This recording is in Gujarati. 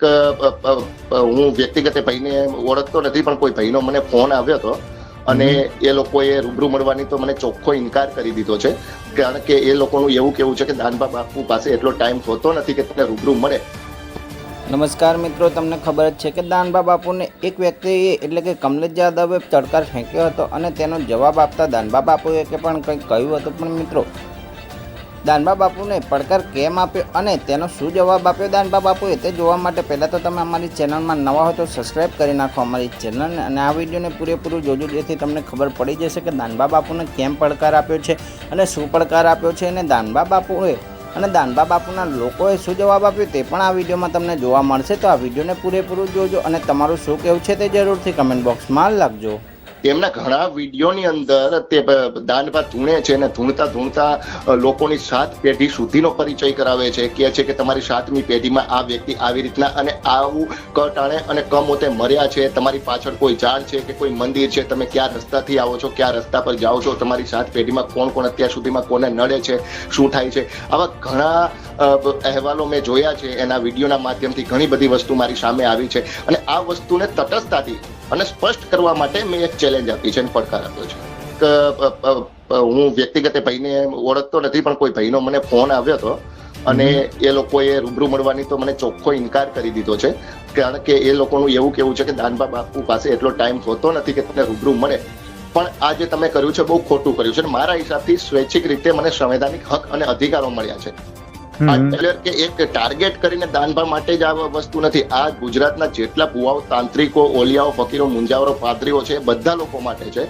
હું વ્યક્તિગત ભાઈને ઓળખતો નથી પણ કોઈ ભાઈનો મને ફોન આવ્યો હતો અને એ લોકોએ રૂબરૂ મળવાની તો મને ચોખ્ખો ઇનકાર કરી દીધો છે. કારણ કે એ લોકોનું એવું કેવું છે કે દાનબા બાપુ પાસે એટલો ટાઈમ હોતો નથી કે તને રૂબરૂ મળે. નમસ્કાર મિત્રો તમને ખબર જ છે કે દાનબા બાપુને એક વ્યક્તિએ એટલે કે કમલેશ યાદવે ચડકાર ફેંક્યો હતો અને તેનો જવાબ આપતા દાનબા બાપુએ કે પણ કંઈક કહ્યું હતું પણ મિત્રો દાનબા બાપુને પડકાર કેમ આપ્યો અને તેનો શું જવાબ આપ્યો દાનબા બાપુએ તે જોવા માટે પહેલાં તો તમે અમારી ચેનલમાં નવા હોય તો સબસ્ક્રાઈબ કરી નાખો અમારી ચેનલને અને આ વિડીયોને પૂરેપૂરું જોજો જેથી તમને ખબર પડી જશે કે દાનબા બાપુને કેમ પડકાર આપ્યો છે અને શું પડકાર આપ્યો છે અને દાનબા બાપુએ અને દાનબા બાપુના લોકોએ શું જવાબ આપ્યો તે પણ આ વિડીયોમાં તમને જોવા મળશે તો આ વિડીયોને પૂરેપૂરું જોજો અને તમારું શું કહેવું છે તે જરૂરથી કમેન્ટ બોક્સમાં લખજો. તેમના ઘણા વિડીયોની અંદર તે દાનભા ધૂણે છે અને ધૂણતા ધૂણતા લોકોની સાત પેઢી સુધીનો પરિચય કરાવે છે. કે છે કે તમારી સાતમી પેઢીમાં આ વ્યક્તિ આવી રીતના અને આવું કટાણે અને કમોતે મર્યા છે. તમારી પાછળ કોઈ ઝાડ છે કે કોઈ મંદિર છે? તમે ક્યાં રસ્તાથી આવો છો? ક્યાં રસ્તા પર જાઓ છો? તમારી સાત પેઢીમાં કોણ કોણ અત્યાર સુધીમાં કોને નડે છે? શું થાય છે? આવા ઘણા અહેવાલો મેં જોયા છે એના વિડીયોના માધ્યમથી ઘણી બધી વસ્તુ મારી સામે આવી છે. અને આ વસ્તુને તટસ્થતાથી અને સ્પષ્ટ કરવા માટે મેં એક ચેલેન્જ આપી છે અને પડકાર આપ્યો છે. હું વ્યક્તિગત ભાઈને ઓળખતો નથી પણ કોઈ ભાઈનો મને ફોન આવ્યો હતો અને એ લોકોએ રૂબરૂ મળવાની તો મને ચોખ્ખો ઇનકાર કરી દીધો છે. કારણ કે એ લોકોનું એવું કેવું છે કે દાનબા બાપુ પાસે એટલો ટાઈમ હોતો નથી કે તમને રૂબરૂ મળે. પણ આ જે તમે કર્યું છે બહુ ખોટું કર્યું છે અને મારા હિસાબથી સ્વૈચ્છિક રીતે મને સંવૈધાનિક હક અને અધિકારો મળ્યા છે. એટલે કે એક ટાર્ગેટ કરીને દાનભા માટે જ આ વસ્તુ નથી. આ ગુજરાતના જેટલા ભુવાઓ તાંત્રિકો ઓલિયાઓ ફકીરો મુંજાવરો પાદરીઓ છે બધા લોકો માટે છે.